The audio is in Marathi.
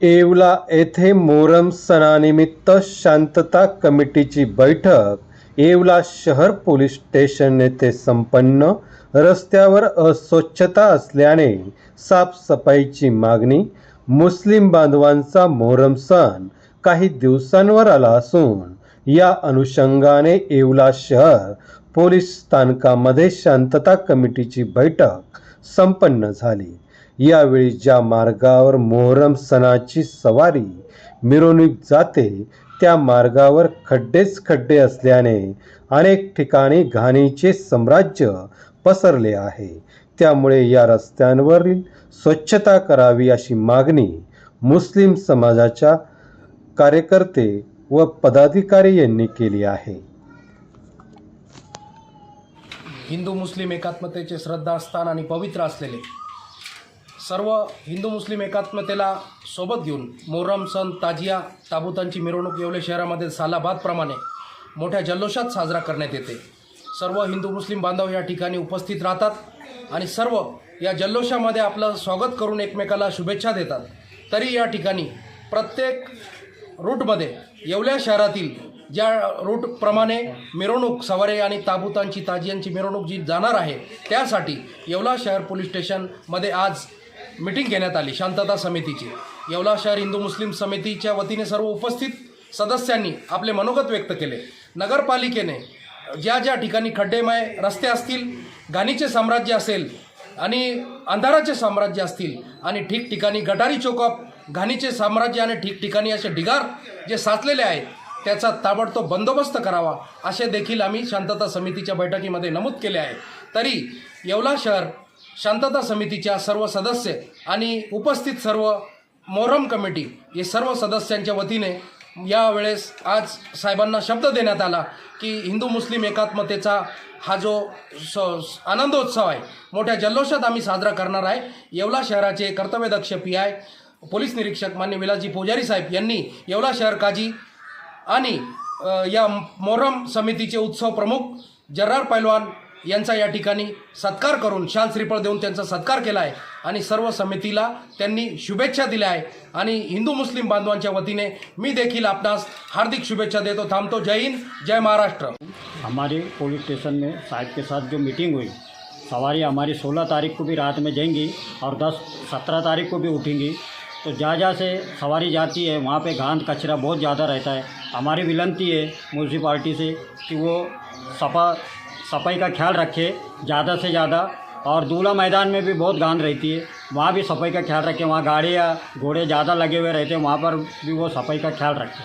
येवला येथे मोहरम सणानिमित्त शांतता कमिटीची बैठक. येवला शहर पोलीस स्टेशन येथे संपन्न. रस्त्यावर अस्वच्छता असल्याने साफसफाईची मागणी. मुस्लिम बांधवांचा मोहरम सण काही दिवसांवर आला असून या अनुषंगाने येवला शहर पोलीस स्थानकामध्ये शांतता कमिटीची बैठक संपन्न झाली. यावेळी ज्या मार्गावर मोहरम सणाची सवारी मिरवणूक जाते त्या मार्गावर खड्डेच खड्डे असल्याने अनेक ठिकाणी घाणीचे साम्राज्य पसरले आहे. त्यामुळे या रस्त्यांवरील स्वच्छता करावी अशी मागणी मुस्लिम समाजाच्या कार्यकर्ते व पदाधिकारी यांनी केली आहे. हिंदू मुस्लिम एकात्मतेचे श्रद्धास्थान आणि पवित्र असलेले सर्व हिंदू मुस्लिम एकात्मतेला सोबत घेऊन मोहरम सण ताजिया ताबुतांची मिरवणूक येवले शहरामध्ये सालाबादप्रमाणे मोठ्या जल्लोषात साजरा करण्यात येते. सर्व हिंदू मुस्लिम बांधव या ठिकाणी उपस्थित राहतात आणि सर्व या जल्लोषामध्ये आपलं स्वागत करून एकमेकाला शुभेच्छा देतात. तरी या ठिकाणी प्रत्येक रूटमध्ये येवल्या शहरातील ज्या रूटप्रमाणे मिरवणूक सवारे आणि ताबुतांची ताजियांची मिरवणूक जी जाणार आहे त्यासाठी येवला शहर पोलीस स्टेशनमध्ये आज मिटिंग घेण्यात आली. शांतता समितीची. येवला शहर हिंदू मुस्लिम समितीच्या वतीने सर्व उपस्थित सदस्यांनी आपले मनोगत व्यक्त केले. नगरपालिकेने ज्या ज्या ठिकाणी खड्डेमय रस्ते असतील घाणीचे साम्राज्य असेल आणि अंधाराचे साम्राज्य असतील आणि ठिकठिकाणी गटारी चौकप घाणीचे साम्राज्य आणि ठिकठिकाणी असे ढिगार जे साचलेले आहेत त्याचा ताबडतोब बंदोबस्त करावा असे देखील आम्ही शांतता समितीच्या बैठकीमध्ये नमूद केले आहे. तरी येवला शहर शांतता समितीच्या सर्व सदस्य आणि उपस्थित सर्व मोहरम कमिटी हे सर्व सदस्यांच्या वतीने यावेळेस आज साहेबांना शब्द देण्यात आला की हिंदू मुस्लिम एकात्मतेचा हा जो स आनंदोत्सव आहे मोठ्या जल्लोषात आम्ही साजरा करणार आहे. येवला शहराचे कर्तव्यदक्ष पी आय पोलीस निरीक्षक मान्य विलाजी पुजारी साहेब यांनी येवला शहर काजी आणि या मोहरम समितीचे उत्सव प्रमुख जर्रार पैलवान यांचा या ठिकाणी सत्कार करून शाल श्रीफळ देऊन त्यांचा सत्कार केला आहे आणि सर्व समितीला त्यांनी शुभेच्छा दिल्या आहे आणि हिंदू मुस्लिम बांधवांच्या वतीने मी देखील आपणास हार्दिक शुभेच्छा देतो. थांबतो. जय हिंद जय महाराष्ट्र. हमारे पुलिस स्टेशन में साहब के साथ जो मीटिंग हुई सवारी हमारी 16 तारीख को भी रात में जाएंगी और 10 17 तारीख को भी उठेंगी। तो जहाँ जहाँ से सवारी जाती है वहाँ पे घान कचरा बहुत ज़्यादा रहता है। हमारी विनंती है म्यूनसिपाल्टी से कि वो सफा सफ़ाई का ख्याल रखे, ज़्यादा से ज़्यादा। और दूल्हा मैदान में भी बहुत गांध रहती है। वहाँ भी सफ़ाई का ख्याल रखें। वहाँ गाड़ी या घोड़े ज़्यादा लगे हुए रहते हैं। वहाँ पर भी वो सफ़ाई का ख्याल रखें।